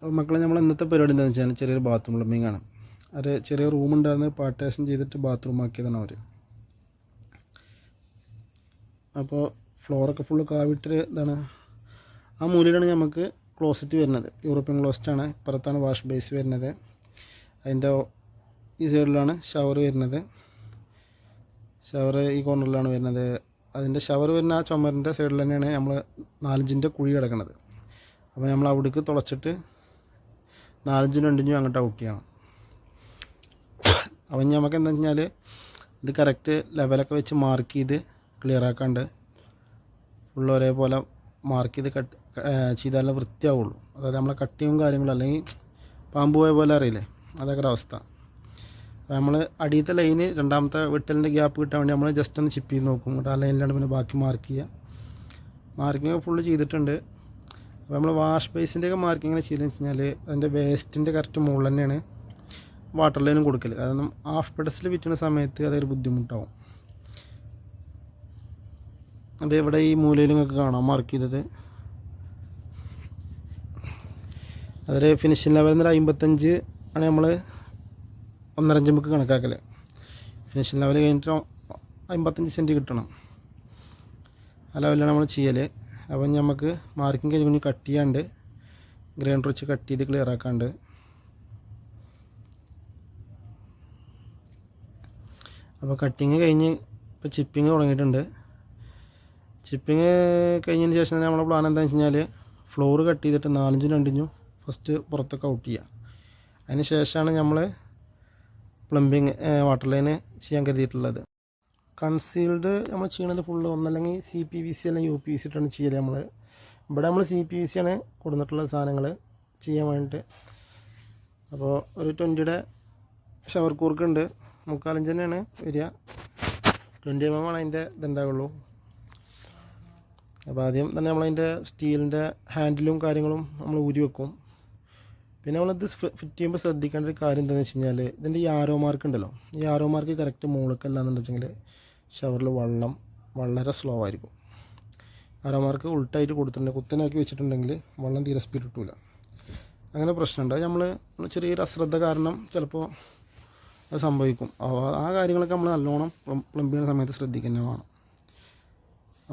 അപ്പോൾ മക്കളെ നമ്മൾ ഇന്നത്തെ പരിപാടി എന്താണെന്ന് വെച്ചാൽ ചെറിയൊരു ബാത്റൂം പ്ലംബിംഗ് ആണ്. ഒരു ചെറിയ റൂം ഉണ്ടായിരുന്നു പാർട്ടേഷൻ ചെയ്തിട്ട് ബാത്റൂം ആക്കിയതാണ് അവർ അപ്പോൾ ഫ്ലോറൊക്കെ ഫുള്ള് കാവിട്ട് ഇതാണ്. ആ മൂലയിലാണ് നമുക്ക് ക്ലോസറ്റ് വരുന്നത്. യൂറോപ്യൻ ക്ലോസറ്റ് ആണ്. ഇപ്പുറത്താണ് വാഷ് ബേസ് വരുന്നത്. അതിന്റെ ഈ സൈഡിലാണ് ഷവർ വരുന്നത്. ഷവർ ഈ കോർണറിലാണ് വരുന്നത്. അതിന്റെ ഷവർ വരുന്ന ആ ചുമരിന്റെ സൈഡിൽ തന്നെയാണ് നമ്മൾ നാലഞ്ചിന്റെ കുഴി കിടക്കുന്നത് അപ്പോൾ നമ്മൾ അവിടേക്ക് തുളച്ചിട്ട് നാലഞ്ചും രണ്ടിഞ്ചും അങ്ങോട്ട് ഔട്ട് ചെയ്യണം. അപ്പം ഇനി നമുക്ക് എന്താ വെച്ചാൽ ഇത് കറക്റ്റ് ലെവലൊക്കെ വെച്ച് മാർക്ക് ചെയ്ത് ക്ലിയർ ആക്കാണ്ട് ഫുള്ള് ഒരേപോലെ മാർക്ക് ചെയ്ത് കട്ട് ചെയ്താലേ വൃത്തിയാവുള്ളൂ. അതായത് നമ്മളെ കട്ടിയും കാര്യങ്ങളും അല്ലെങ്കിൽ പാമ്പ് പോയ പോലെ അറിയില്ലേ? അതൊക്കെ ഒരു അവസ്ഥ. നമ്മൾ അടിയത്തെ ലൈന് രണ്ടാമത്തെ വെട്ടലിന്റെ ഗ്യാപ്പ് കിട്ടാൻ വേണ്ടി നമ്മൾ ജസ്റ്റ് ഒന്ന് ചിപ്പ് ചെയ്ത് നോക്കും. എന്നിട്ട് ആ ലൈനിലാണ് പിന്നെ ബാക്കി മാർക്ക് ചെയ്യുക. മാർക്കിങ് ഫുള്ള് ചെയ്തിട്ടുണ്ട്. അപ്പോൾ നമ്മൾ വാഷ് ബേസിന്റെ ഒക്കെ മാർക്കിങ് എങ്ങനെ ചെയ്തെന്ന് വെച്ച് കഴിഞ്ഞാൽ അതിന്റെ വേസ്റ്റിന്റെ കറക്റ്റ് മുകളിൽ തന്നെയാണ് വാട്ടർ ലൈനും കൊടുക്കൽ കാരണം ഹാഫ് പെഡസിൽ വിറ്റുന്ന സമയത്ത് അതൊരു ബുദ്ധിമുട്ടാവും. അത് ഇവിടെ ഈ മൂലയിൽ നിങ്ങൾക്ക് കാണാം. മാർക്ക് ചെയ്തത്. അതിൽ ഫിനിഷിംഗ് ലെവൽ എന്നൊരു അമ്പത്തഞ്ച് ആണ് നമ്മൾ ഒന്നരഞ്ച് നമുക്ക് കണക്കാക്കൽ ഫിനിഷിംഗ് ലെവൽ കഴിഞ്ഞിട്ട് അമ്പത്തഞ്ച് സെന്റ് കിട്ടണം. ആ ലെവലിലാണ് നമ്മൾ ചെയ്യൽ അപ്പം നമുക്ക് മാർക്കിംഗ് കഴിഞ്ഞ് കുഞ്ഞ് കട്ട് ചെയ്യാണ്ട് ഗ്രൈൻഡർ വെച്ച് കട്ട് ചെയ്ത് ക്ലിയർ ആക്കാണ്ട്. അപ്പോൾ കട്ടിങ് കഴിഞ്ഞ് ഇപ്പോൾ ചിപ്പിങ് തുടങ്ങിയിട്ടുണ്ട്. ചിപ്പിങ് കഴിഞ്ഞതിന് ശേഷം നമ്മളെ പ്ലാൻ എന്താണെന്ന് വെച്ച് കഴിഞ്ഞാൽ ഫ്ലോർ കട്ട് ചെയ്തിട്ട് നാലഞ്ചും രണ്ടിഞ്ചും ഫസ്റ്റ് പുറത്തൊക്കെ ഔട്ട് ചെയ്യുക അതിന് ശേഷമാണ് നമ്മൾ പ്ലംബിങ് വാട്ടർ ലൈന് ചെയ്യാൻ കരുതിയിട്ടുള്ളത്. കൺസീൽഡ് നമ്മൾ ചെയ്യണത് ഫുള്ള് ഒന്നല്ലെങ്കിൽ സി പി വി സി അല്ലെങ്കിൽ യു പി വി സി ഇട്ടാണ് ചെയ്യൽ നമ്മൾ. ഇവിടെ നമ്മൾ സി പി വി സി ആണ് കൊടുത്തിട്ടുള്ള സാധനങ്ങൾ ചെയ്യാൻ വേണ്ടിയിട്ട്. അപ്പോൾ ഒരു ട്വന്റിയുടെ ഷവർ കൂർക്കുണ്ട് മുക്കാലഞ്ച് തന്നെയാണ് വരിക. ട്വന്റി എം എം ആണ് അതിന്റെ ഇതുണ്ടാവുള്ളൂ അപ്പോൾ ആദ്യം തന്നെ നമ്മളതിന്റെ സ്റ്റീലിന്റെ ഹാൻഡിലും കാര്യങ്ങളും നമ്മൾ ഊരി വെക്കും. പിന്നെ നമ്മളിത് ഫിറ്റ് ചെയ്യുമ്പോൾ ശ്രദ്ധിക്കേണ്ട ഒരു കാര്യം എന്താണെന്ന് വെച്ച് കഴിഞ്ഞാൽ ഇതിന്റെ ഈ ആരോ മാർക്ക് ഉണ്ടല്ലോ. ഈ ആരോ മാർക്ക് കറക്റ്റ് മുകളിലേക്കല്ല എന്നുണ്ടെങ്കിൽ ഷവറിൽ വെള്ളം വളരെ സ്ലോ ആയിരിക്കും. അരമാർക്ക് മാർക്ക് ഉൾട്ടായിട്ട് കൊടുത്തിട്ടുണ്ട് കുത്തനാക്കി വെച്ചിട്ടുണ്ടെങ്കിൽ വെള്ളം തീരെ സ്പീഡ് കിട്ടില്ല അങ്ങനെ പ്രശ്നമുണ്ട്. നമ്മൾ ചെറിയൊരു അശ്രദ്ധ കാരണം ചിലപ്പോൾ അത് സംഭവിക്കും. ആ കാര്യങ്ങളൊക്കെ നമ്മൾ നല്ലോണം പ്ലംബ് ചെയ്യുന്ന സമയത്ത് ശ്രദ്ധിക്കുന്നത് വേണം.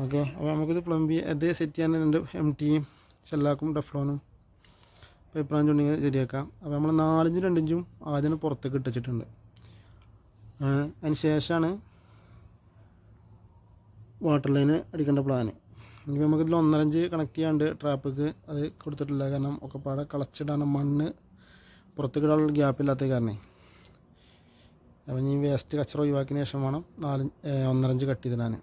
ഓക്കെ? അപ്പോൾ നമുക്കിത് പ്ലംബ് അതേ സെറ്റ് ചെയ്യാൻ ചെയ്യാനുണ്ട് എം ടിയും ഷെല്ലാക്കും ഡെഫ്ലോനും പേപ്പറാഞ്ചും ഉണ്ടെങ്കിൽ ശരിയാക്കാം. അപ്പോൾ നമ്മൾ നാലഞ്ചും രണ്ടിഞ്ചും ആദ്യം പുറത്തേക്ക് ഇട്ടിട്ടുണ്ട് അതിന് ശേഷമാണ് വാട്ടർ ലൈന് അടിക്കേണ്ട പ്ലാന് ഇനി നമുക്കിതിൽ ഒന്നരഞ്ച് കണക്ട് ചെയ്യാണ്ട് ട്രാപ്പിക്ക് അത് കൊടുത്തിട്ടില്ല. കാരണം ഒക്കെ പാടെ കളച്ചിടാണ് മണ്ണ് പുറത്തേക്കിടാനുള്ള ഗ്യാപ്പില്ലാത്ത കാരണേ. അപ്പം ഇനി വേസ്റ്റ് കച്ചറ ഒഴിവാക്കിയതിന് ശേഷം വേണം നാല് ഒന്നരഞ്ച് കട്ട് ചെയ്തിടാൻ.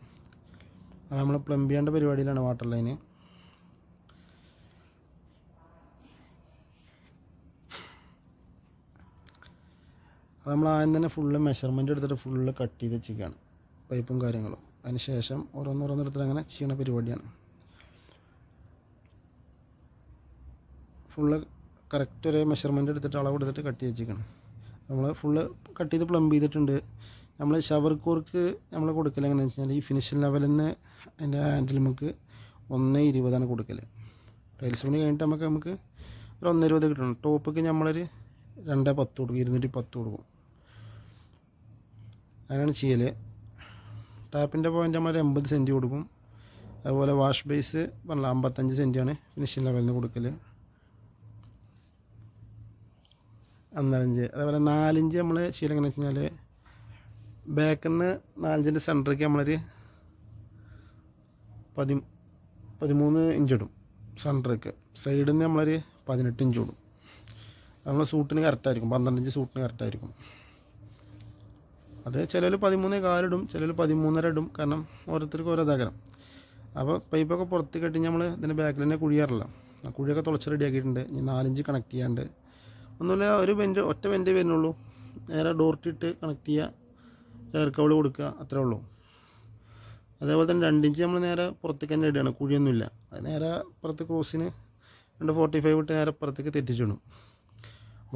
അപ്പോൾ നമ്മൾ പ്ലംബ് ചെയ്യേണ്ട പരിപാടിയിലാണ് വാട്ടർ ലൈന് അപ്പോൾ നമ്മൾ ആദ്യം തന്നെ ഫുള്ള് മെഷർമെന്റ് എടുത്തിട്ട് ഫുള്ള് കട്ട് ചെയ്ത് വെച്ചിരിക്കുകയാണ് പൈപ്പും കാര്യങ്ങളും. അതിന് ശേഷം ഓരോന്നോരോന്നെടുത്തിട്ട് അങ്ങനെ ചെയ്യണ പരിപാടിയാണ്. ഫുള്ള് കറക്റ്റ് ഒരു മെഷർമെന്റ് എടുത്തിട്ട് അളവ് എടുത്തിട്ട് കട്ട് വെച്ചിരിക്കണം നമ്മൾ ഫുള്ള് കട്ട് ചെയ്ത് പ്ലംബ് ചെയ്തിട്ടുണ്ട്. നമ്മൾ ഷവർ കോർക്ക് നമ്മൾ കൊടുക്കൽ എങ്ങനെയാണെന്ന് വെച്ചാൽ ഈ ഫിനിഷിംഗ് ലെവലിൽ നിന്ന് അതിന്റെ ഹാൻഡിൽ നമുക്ക് ഒന്ന് ഇരുപതാണ് കൊടുക്കൽ ടൈൽസ് പണി കഴിഞ്ഞിട്ട് നമുക്ക് നമുക്ക് ഒരു ഒന്ന് ഇരുപത് കിട്ടണം. ടോപ്പിക്ക് നമ്മളൊരു രണ്ട് പത്ത് കൊടുക്കും. ഇരുന്നൂറ്റി പത്ത് കൊടുക്കും. അങ്ങനെയാണ് ചെയ്യൽ ടാപ്പിന്റെ പോയിന്റ് നമ്മൾ എൺപത് സെന്റ് കൊടുക്കും. അതുപോലെ വാഷ് ബേസ് പറഞ്ഞ അമ്പത്തഞ്ച് സെന്റാണ് ഫിനിഷിംഗ് ലെവലിൽ നിന്ന് കൊടുക്കൽ ഒന്നരഞ്ച് അതേപോലെ നാലിഞ്ച് നമ്മൾ ശീലം എങ്ങനെ വെച്ച് കഴിഞ്ഞാൽ ബാക്കിൽ നിന്ന് നാലഞ്ചിന്റെ സെന്ററിലേക്ക് നമ്മളൊരു പതി പതിമൂന്ന് ഇഞ്ച് ഇടും സെന്ററിലേക്ക് സൈഡിൽ നിന്ന് നമ്മളൊരു പതിനെട്ട് ഇഞ്ച് ഇടും. നമ്മൾ സൂട്ടിന് കറക്റ്റായിരിക്കും പന്ത്രണ്ട് ഇഞ്ച് സൂട്ടിന് കറക്റ്റായിരിക്കും അത് ചിലർ പതിമൂന്ന് കാലിടും ചിലർ പതിമൂന്നര ഇടും. കാരണം ഓരോരുത്തർക്ക് ഓരോ ഇതാക്കണം. അപ്പോൾ പൈപ്പൊക്കെ പുറത്ത് കെട്ടി നമ്മൾ ഇതിന്റെ ബാക്കിൽ തന്നെ കുഴിയാറില്ല. ആ കുഴിയൊക്കെ തുളച്ച് റെഡിയാക്കിയിട്ടുണ്ട് ഇനി നാലഞ്ച് കണക്ട് ചെയ്യാണ്ട്. ഒന്നുമില്ല ഒരു വെന്റ് ഒറ്റ വെന്റ് വരുന്നുള്ളൂ. നേരെ ഡോർട്ടിട്ട് കണക്ട് ചെയ്യുക എയർ കവൾ കൊടുക്കുക അത്രേ ഉള്ളൂ. അതേപോലെ തന്നെ രണ്ടിഞ്ച് നമ്മൾ നേരെ പുറത്തേക്ക് തന്നെ ഇടുകയാണ് കുഴിയൊന്നുമില്ല. അത് നേരെ പുറത്ത് ക്രോസിന് രണ്ട് ഫോർട്ടി ഫൈവ് ഇട്ട് നേരെ പുറത്തേക്ക് തെറ്റിച്ചിടും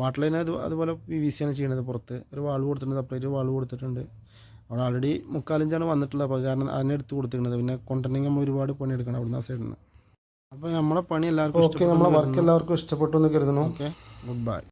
വാട്ടർ ലൈൻ അത് അതുപോലെ പി വി സി ആണ് ചെയ്യുന്നത് പുറത്ത്. ഒരു വാൾ കൊടുത്തിട്ടുണ്ട് സെപ്പറേറ്റ് വാൾ കൊടുത്തിട്ടുണ്ട്. അവിടെ ആൾറെഡി മുക്കാലിഞ്ചാണ് വന്നിട്ടുള്ളത്. അപ്പോൾ കാരണം അതിനെ എടുത്ത് കൊടുത്തിരിക്കുന്നത് പിന്നെ കൊണ്ടുണ്ടെങ്കിൽ നമ്മൾ ഒരുപാട് പണിയെടുക്കണം അവിടുന്ന് ആ സൈഡിൽ നിന്ന് അപ്പോൾ നമ്മളെ പണി എല്ലാവർക്കും ഓക്കെ നമ്മളെ വർക്ക് എല്ലാവർക്കും ഇഷ്ടപ്പെട്ടു എന്ന് കരുതുന്നു. Okay good bye